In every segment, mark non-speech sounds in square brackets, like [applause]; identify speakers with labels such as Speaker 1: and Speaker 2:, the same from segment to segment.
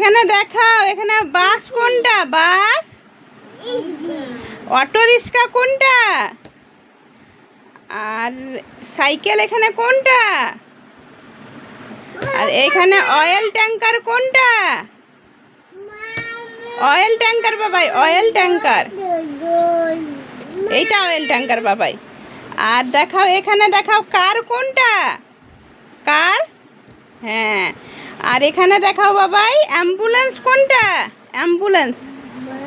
Speaker 1: এখানে দেখাও, এখানে বাস কোনটা? বাস? অটো রিক্সা কোনটা? আর সাইকেল এখানে কোনটা? আর এখানে অয়েল ট্যাঙ্কার কোনটা? Oil tanker Babai, oil tanker. এইটা অয়েল ট্যাঙ্কার বাবাই। আর দেখাও, এখানে দেখাও, কার কোনটা? কার? হ্যাঁ। আর এখানে দেখাও বাবাই, অ্যাম্বুলেন্স কোনটা? অ্যাম্বুলেন্স।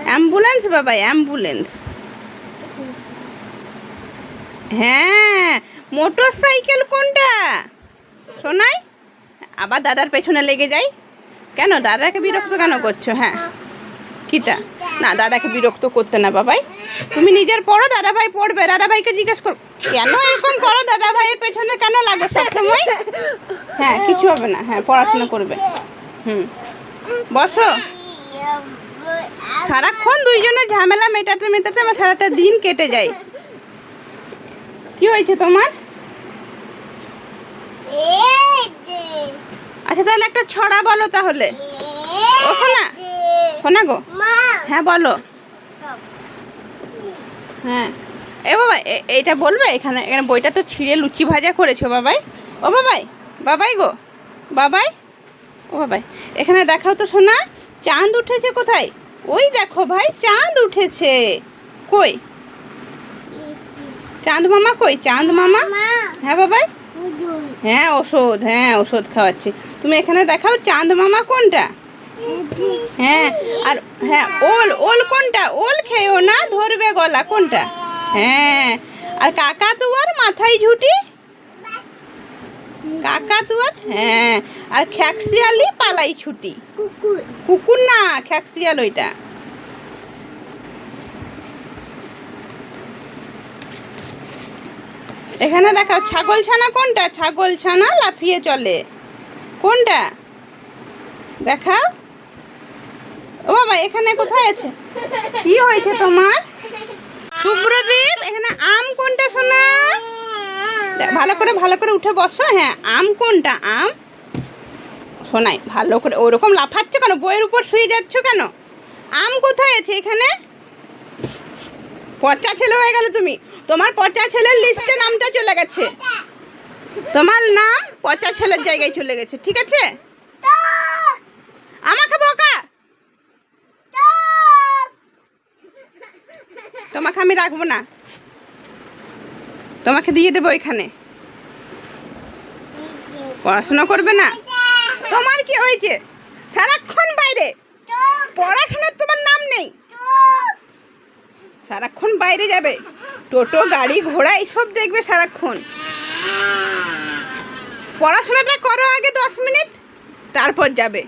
Speaker 1: Ambulance Babai, ambulance. হ্যাঁ মোটর সাইকেল কোনটা? শোনাই আবার দাদার পেছনে লেগে যাই। কেন? দাদাকে বিরক্ত কেন করছ? হ্যাঁ। কিটা? না, দাদাকে বিরক্ত করতে না বাবাই। তুমি নিজের পড়ো দাদা ভাই পড়বে। দাদা ভাইকে জিজ্ঞেস করো কেন এরকম করো দাদা ভাইয়ের পেছনে কেন লাগো সবসময়? হ্যাঁ কিছু হবে না হ্যাঁ পড়াশোনা করবে। হুম। বসো। সারাক্ষণ দুইজনে ঝামেলা মেটাতে মেটাতে আমার সারাটা দিন কেটে যায়। কি হয়েছে তোমার? আচ্ছা তাহলে একটা ছড়া বলো তাহলে। ও শোনা শোনা গো। হ্যাঁ বলো। হ্যাঁ। এ বাবা এ- এইটা বলবে এখানে? এখানে বইটা তো ছিঁড়ে লুচি ভাজা করেছ বাবাই। ও বাবাই বাবাই গো বাবাই ও বাবাই। এখানে দেখাও তো শোনা চাঁদ উঠেছে কোথায়? ওই দেখো ভাই চাঁদ উঠেছে। কই? চাঁদ মামা কই? চাঁদ মামা? হ্যাঁ বাবাই? হ্যাঁ ওষুধ হ্যাঁ ওষুধ খাওয়াচ্ছি। তুমি এখানে দেখাও চাঁদ মামা কোনটা? হ্যাঁ আর হ্যাঁ ওল ওল কোনটা? ওল খেয়েও না ধরবে গলা কোনটা? হ্যাঁ। আর কাকা তুয়ার মাথায় ঝুটি? কাকা তুয়ার হ্যাঁ। আর খ্যাকশিয়ালি পালাই ছুটি। কুকুর। না খ্যাকশিয়াল ওইটা। এখানে দেখাও ছাগল ছানা কোনটা? ছাগল ছানা লাফিয়ে চলে। কোনটা? দেখাও। ও বাবা এখানে কোথায় আছে? কি হয়েছে তোমার? সুব্রদীপ, এখানে আম কোনটা শোনা ভালো করে ভালো করে উঠে বসো। হ্যাঁ আম কোনটা? আম শোনাই ভালো করে। ওরকম লাফাচ্ছ কেন? বইয়ের উপর শুয়ে যাচ্ছ কেন? আম কোথায় আছে এখানে? পচা ছেলে হয়ে গেলে তুমি। তোমার পচা ছেলের লিস্টে নামটা চলে গেছে। তোমার নাম পচা ছেলের জায়গায় চলে গেছে, ঠিক আছে? আমাকে বকা তোমাকে আমি রাখব না। তোমাকে দিয়ে দেবো এখানে। পড়াশোনা করবে না? তোমার কি হয়েছে? সারাক্ষণ বাইরে। পড়াশোনার তোমার নাম নেই। সারাক্ষণ বাইরে যাবে। টোটো, গাড়ি, ঘোড়া এইসব দেখবে সারাক্ষণ। পড়াশোনাটা করো আগে দশ মিনিট, তারপর যাবে।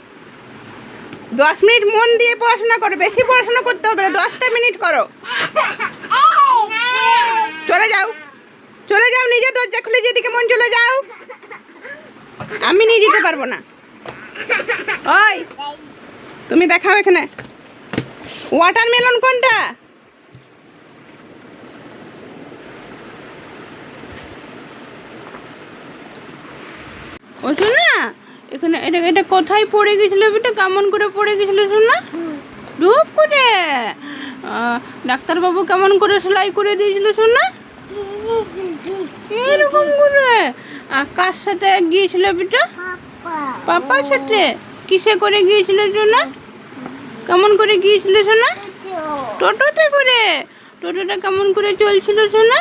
Speaker 1: দশ মিনিট মন দিয়ে পড়াশোনা করো, বেশি পড়াশোনা করতে হবে না, দশটা মিনিট করো। চলে যাও। চলে যাও নিজে দরজা খুলে যেদিকে মন চলে যাও। আমি নিয়ে যেতে পারব না। ওই, তুমি দেখাও এখানে। ওয়াটারমেলন কোনটা? ও শোনা? এখানে এটা এটা কোথায় পড়ে গেছিল এটা কেমন করে পড়ে গেছিল শোনা ডুব করে। ডাক্তারবাবু কেমন করে সেলাই করে দিয়েছিল শোনা এরকম করে। আর কার সাথে গিয়েছিল বেটা? পাপার সাথে? কিসে করে গিয়েছিল শোনা কেমন করে গিয়েছিল শোনা টোটোতে। করে। টোটোটা কেমন করে চলছিল শোনা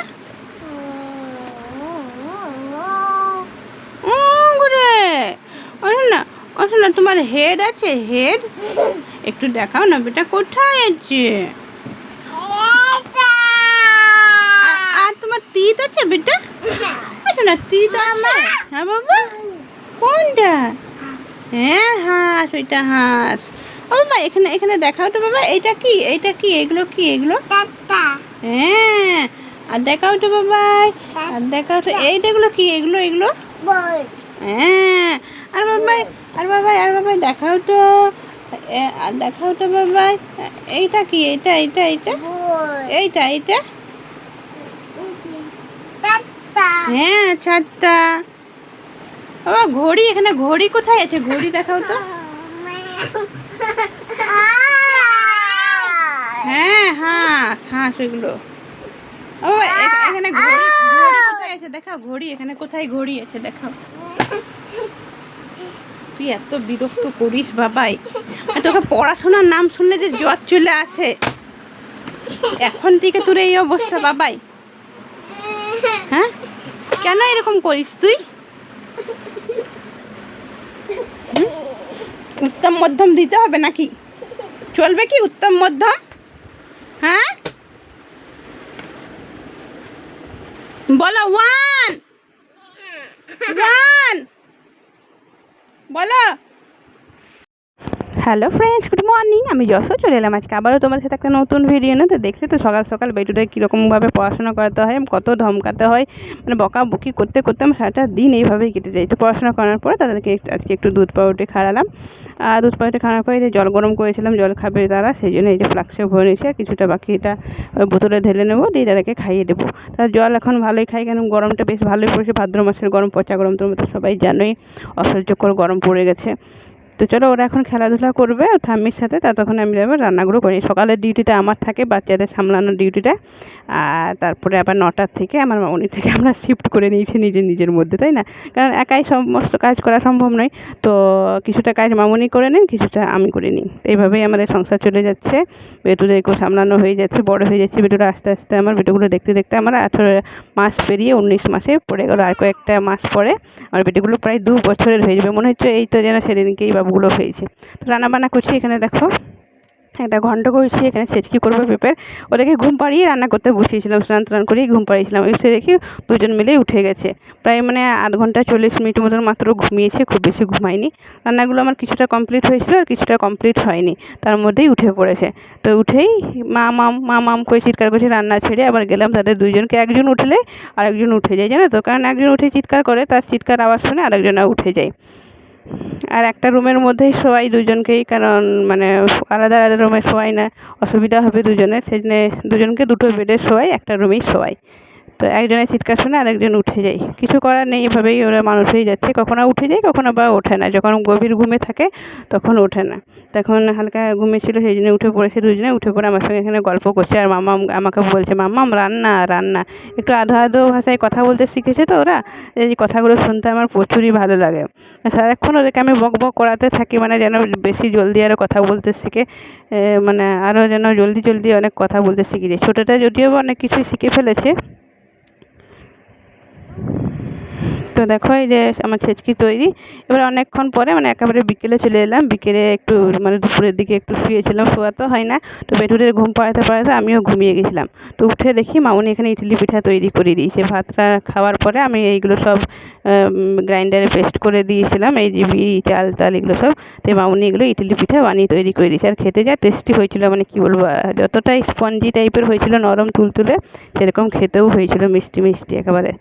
Speaker 1: ও করে ওই না ও শোনা তোমার হেড আছে হেড একটু দেখাও না বেটা কোথায় আছে? আর- তোমার তিত আছে বেটা? আচ্ছা না তিত আছে। হ্যাঁ বাবা? কোনটা? হ্যাঁ হাঁস ওইটা হাঁস। ও বাবা এখানে এখানে দেখাও তো বাবা এইটা কি? এইটা কি? এগুলো কি? এগুলো? হ্যাঁ আর দেখাও তো বাবাই। আর দেখাও তো এইটাগুলো কি? এগুলো এগুলো? হ্যাঁ আর বাবাই আর বাবাই আর বাবাই দেখাও তো। দেখাও তো বাবাই। এইটা কি? এইটা এইটা এইটা? এইটা এইটা? হ্যাঁ ছাদটা বাবা ঘড়ি এখানে ঘড়ি কোথায় আছে? ঘড়ি দেখাও তো। হ্যাঁ হাঁস হাঁস ওইগুলো ও এখানে ঘড়ি ঘড়ি কোথায় আছে? দেখাও ঘড়ি এখানে কোথায় ঘড়ি আছে? দেখাও। [laughs] তুই এত বিরক্ত করিস বাবাই। তোকে পড়াশোনার নাম শুনলে যে জ্বর চলে আসে। এখন থেকে তোর এই অবস্থা বাবাই। হ্যাঁ? কেন এরকম করিস তুই? উত্তম মধ্যম দিতে হবে নাকি? চলবে কি উত্তম মধ্যম? হ্যাঁ? বলো ওয়ান ওয়ান বলো হ্যালো ফ্রেন্ডস গুড মর্নিং আমি যশো, চলে এলাম আজকে আবারও তোমার সাথে একটা নতুন ভিডিও না তো দেখলে তো সকাল সকাল বেটুটা কীরকমভাবে পড়াশোনা করাতে হয়, কত ধমকাতে হয় মানে বকা বকি করতে করতে আমার সারাটা দিন এইভাবেই কেটে যায়। তো পড়াশোনা করার পরে তাদেরকে আজকে একটু দুধ পাউরুটি খাওয়ালাম। আর দুধ পাউরুটি খাওয়ার পরে যে জল গরম করেছিলাম, জল খাবে তারা, সেই জন্য এই যে ফ্লাক্সে ভরে নিয়েছি আর কিছুটা বাকিটা বোতলে ঢেলে নেব, দিয়ে তাদেরকে খাইয়ে দেবো। তার জল এখন ভালোই খাই, কেন গরমটা বেশ ভালোই পড়েছে, ভাদ্র মাসের গরম, পচা গরম, তোমরা তো সবাই জানোই, অসহ্যকর গরম পড়ে গেছে। তো চলো ওরা এখন খেলাধুলা করবে ঠাম্মির সাথে ততক্ষণ আমি যাব রান্নাগুলো করি। সকালের ডিউটিটা আমার থাকে, বাচ্চাদের সামলানোর ডিউটিটা আর তারপরে আবার নটার থেকে আমার মামনি থেকে আমরা শিফট করে নিয়েছি নিজের নিজের মধ্যে, তাই না? কারণ একাই সমস্ত কাজ করা সম্ভব নয়। তো কিছুটা কাজ মামনি করে নেন, কিছুটা আমি করে নিই। এইভাবেই আমাদের সংসার চলে যাচ্ছে। বেটুদেরকেও সামলানো হয়ে যাচ্ছে, বড় হয়ে যাচ্ছে বেটুরা আস্তে আস্তে। আমার বেটুগুলো দেখতে দেখতে আমার আঠেরো মাস পেরিয়ে উনিশ মাসে পড়ে গেলো, আর কয়েকটা মাস পরে। আমার বেটিগুলো প্রায় দু বছরের হয়ে যাবে। মনে হচ্ছে এই তো যেন সেদিনকেই বাবুগুলো হয়েছে। তো রান্নাবান্না করছি এখানে দেখো। একটা ঘন্ট করছি, এখানে ছেচকি করব পেঁপের ওদেরকে ঘুম পাড়িয়ে রান্না করতে বসিয়েছিলাম, স্নান টান করেই ঘুম পাড়িয়েছিলাম। উঠে দেখি দুজন মিলেই উঠে গেছে। প্রায় মানে আধ ঘণ্টা চল্লিশ মিনিট মতন মাত্র ঘুমিয়েছে, খুব বেশি ঘুমায়নি। রান্নাগুলো আমার কিছুটা কমপ্লিট হয়েছিল আর কিছুটা কমপ্লিট হয়নি। তার মধ্যেই উঠে পড়েছে। তো উঠেই মা মাম মা মাম করে চিৎকার করছে, রান্না ছেড়ে আবার গেলাম তাদের দুইজনকে। একজন উঠলে আরেকজন উঠে যায়, জানো তো? কারণ একজন উঠে চিৎকার করে, তার চিৎকার আওয়াজ শুনে আরেকজন উঠে যায়। আর একটা রুমের মধ্যেই শোয়াই দুজনকেই, কারণ মানে আলাদা আলাদা রুমে শোয়াই না, অসুবিধা হবে দুজনের সেই জন্য দুজনকে দুটো বেডে শোয়াই একটা রুমেই শোয়াই তো একজনের চিৎকার শুনে আরেকজন উঠে যায়। কিছু করার নেই, এভাবেই ওরা মানুষ হয়ে যাচ্ছে। কখনো উঠে যায়, কখনো বা ওঠে না। যখন গভীর ঘুমে থাকে, তখন ওঠে না। তখন হালকা ঘুমিয়েছিল, সেই জন্য উঠে পড়েছে দুজনে। উঠে পড়ে আমার সঙ্গে এখানে গল্প করছে। আর মামা আমাকে বলছে মাম্মাম রান্না রান্না। একটু আধো আধো ভাষায় কথা বলতে শিখেছে তো ওরা। এই কথাগুলো শুনতে আমার প্রচুরই ভালো লাগে। সারাক্ষণ ওদেরকে আমি বক বক করাতে থাকি মানে যেন বেশি জলদি আরও কথা বলতে শিখে মানে আরও যেন জলদি জলদি অনেক কথা বলতে শিখে যায়। ছোটোটা যদিও অনেক কিছুই শিখে ফেলেছে তো দেখো, এই যে আমার ছেচকি তৈরি। এবার অনেকক্ষণ পরে মানে একেবারে বিকেলে চলে এলাম। বিকেলে একটু মানে দুপুরের দিকে একটু শুয়েছিলাম, শোয়া তো হয় না। তো বেটুরের ঘুম পাড়াতে পাড়াতে আমিও ঘুমিয়ে গেছিলাম। তো উঠে দেখি মামুনি এখানে ইডলি পিঠা তৈরি করে দিয়েছে। ভাতটা খাওয়ার পরে আমি এইগুলো সব গ্রাইন্ডারে পেস্ট করে দিয়েছিলাম। এই যে বিড়ি, চাল তাল এগুলো সব। তো মামুনি এগুলো ইডলি পিঠা বানিয়ে তৈরি করে দিয়েছে। আর খেতে যা টেস্টি হয়েছিল মানে কি বলব, যতটাই স্পঞ্জি টাইপের হয়েছিল, নরম তুলতুলে, সেরকম খেতেও হয়েছিল মিষ্টি মিষ্টি একেবারে।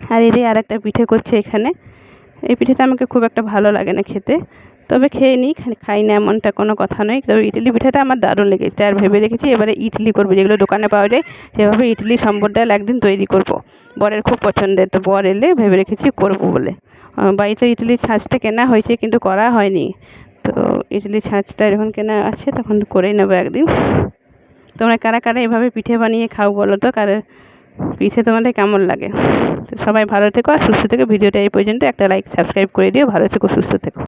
Speaker 1: আর এদের আর একটা পিঠে করছে এখানে। এই পিঠেটা আমাকে খুব একটা ভালো লাগে না খেতে। তবে খেয়ে নিই খাই না এমনটা কোনো কথা নয়। তবে ইডলি পিঠাটা আমার দারুণ লেগেছে। আর ভেবে রেখেছি এবারে ইডলি করব। যেগুলো দোকানে পাওয়া যায়, সেভাবে ইডলি, সম্বর ডাল একদিন তৈরি করব। বরের খুব পছন্দের। তো বর এলে ভেবে রেখেছি করব বলে। বাড়িতে ইডলি ছাঁচটা কেনা হয়েছে, কিন্তু করা হয়নি। তো ইডলি ছাঁচটা যখন কেনা আছে, তখন করেই নেব একদিন। তোমরা কারা কারা এভাবে পিঠে বানিয়ে খাও বলো তো? কারা পিঠে তোমাদের কেমন লাগে? তো সবাই ভালো থেকো আর সুস্থ থেকো। ভিডিওটা এই পর্যন্ত। একটা লাইক সাবস্ক্রাইব করে দিও। ভালো থেকো, সুস্থ থেকো।